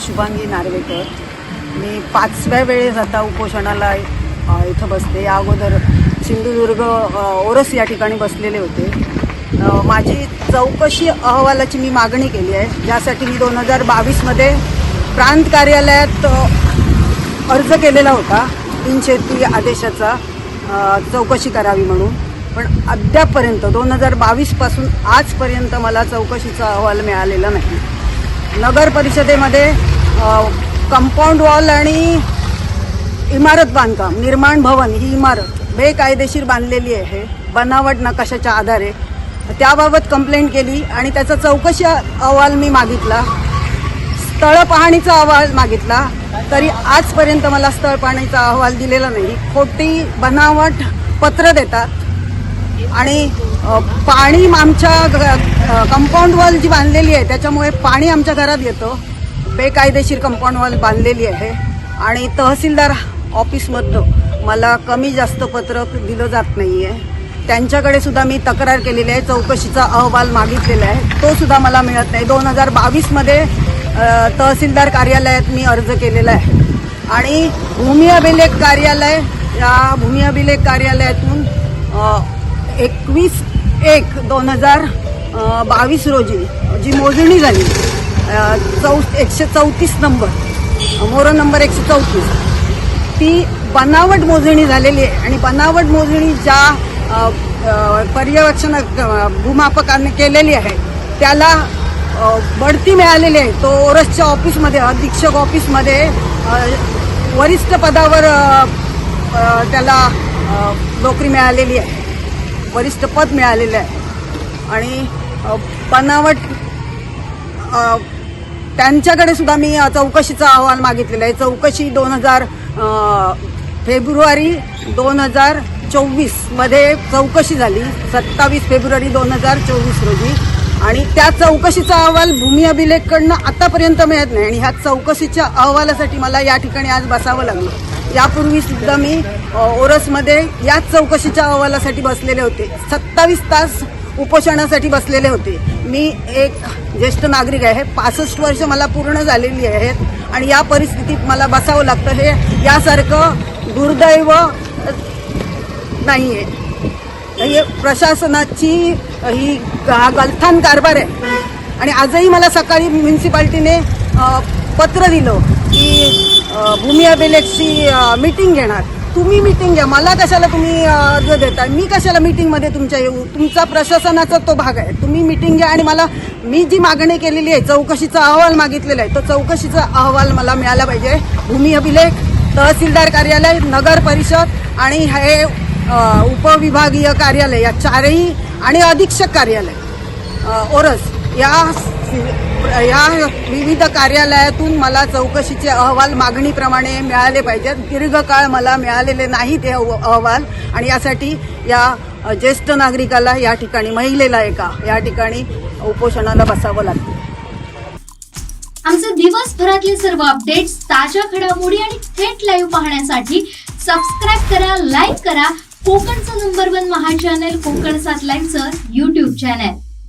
शुभांगी नार्वेकर. मी पाचव्या वेळेस आता उपोषणाला इथं बसते या अगोदर सिंधुदुर्ग ओरस या ठिकाणी बसलेले होते. माझी चौकशी अहवालाची मी मागणी केली आहे. ज्यासाठी मी दोन हजार बावीसमध्ये प्रांत कार्यालयात अर्ज केलेला होता. तीनशे ती आदेशाचा चौकशी करावी म्हणून. पण अद्यापपर्यंत दोन हजार बावीसपासून आजपर्यंत मला चौकशीचा अहवाल मिळालेला नाही. नगर परिषदेमध्ये कंपाऊंड वॉल आणि इमारत बांधकाम निर्माण भवन ही इमारत बेकायदेशीर बांधलेली आहे बनावट नकाशाच्या आधारे. त्याबाबत कंप्लेंट केली आणि त्याचा चौकशी अहवाल मी मागितला. स्थळ पाहणीचा अहवाल मागितला तरी आजपर्यंत मला स्थळ पाहणीचा अहवाल दिलेला नाही. खोटी बनावट पत्र देतात आणि पाणी आमच्या कंपाऊंड वॉल जी बांधलेली आहे त्याच्यामुळे पाणी आमच्या घरात येतं. बेकायदेशीर कंपाऊंड वॉल बांधलेली आहे. आणि तहसीलदार ऑफिसमधनं मला कमी जास्त पत्रक दिलं जात नाही आहे त्यांच्याकडे सुद्धा मी तक्रार केलेली आहे. चौकशीचा अहवाल मागितलेला आहे. तो सुद्धा मला मिळत नाही. दोन हजार बावीसमध्ये तहसीलदार कार्यालयात मी अर्ज केलेला आहे. आणि भूमी अभिलेख कार्यालय या भूमी अभिलेख कार्यालयातून एकवीस एक दोन हजार बावीस रोजी जी मोजणी झाली चौ एकशे चौतीस नंबर मोरो नंबर एकशे चौतीस ती बनावट मोजणी झालेली आहे. आणि बनावट मोजणी ज्या पर्यवेक्षण भूमापकाने केलेली आहे त्याला बढती मिळालेली आहे. तो ओरसच्या ऑफिसमध्ये अधीक्षक ऑफिसमध्ये वरिष्ठ पदावर त्याला नोकरी मिळालेली आहे. वरिष्ठ पद मिळालेलं आहे. आणि बनावट त्यांच्याकडे सुद्धा मी चौकशीचा अहवाल मागितलेला आहे. चौकशी दोन हजार फेब्रुवारी दोन हजार चोवीसमध्ये चौकशी झाली. सत्तावीस फेब्रुवारी दोन हजार चोवीस रोजी. आणि त्या चौकशीचा अहवाल भूमी अभिलेखकडनं आतापर्यंत मिळत नाही. आणि ह्या चौकशीच्या अहवालासाठी मला या ठिकाणी आज बसावं लागलं. यापूर्वी सुद्धा मी ओरसमध्ये याच चौकशीच्या अहवालासाठी बसलेले होते. सत्तावीस तास उपोषणासाठी बसलेले होते. मी एक ज्येष्ठ नागरिक आहे पासष्ट वर्ष मला पूर्ण झालेली आहेत आणि या परिस्थितीत मला बसावं लागतं. हे यासारखं दुर्दैव नाही आहे हे प्रशासनाची ही हा गलथान कारभार आहे. आणि आजही मला सकाळी म्युन्सिपाल्टीने पत्र दिलं की भूमी अभिलेखची मीटिंग घेणार. तुम्ही मीटिंग घ्या. मला कशाला तुम्ही अर्ज देताय? मी कशाला मीटिंगमध्ये तुमच्या येऊ? तुमचा प्रशासनाचा तो भाग आहे. तुम्ही मीटिंग घ्या आणि मला मी जी मागणी केलेली आहे चौकशीचा अहवाल मागितलेला आहे तो चौकशीचा अहवाल मला मिळाला पाहिजे. भूमी अभिलेख तहसीलदार कार्यालय नगर परिषद आणि हे उपविभागीय कार्यालय या चारही आणि अधीक्षक कार्यालय. ओरस. या या विविध कार्यालयातून मला चौकशीचे अहवाल मागणीप्रमाणे मिळाले पाहिजेत. दीर्घकाळ मला मिळालेले नाहीत हे अहवाल. आणि यासाठी या ज्येष्ठ नागरिकाला या ठिकाणी महिलेला एका या ठिकाणी उपोषणाला बसावं लागतं. आमचे दिवसभरातले सर्व अपडेट्स ताज्या घडामोडी आणि थेट लाईव्ह पाहण्यासाठी सबस्क्राईब करा लाईक करा. कोकणचं नंबर वन महा चॅनल कोकण सात लाईनचं युट्यूब चॅनल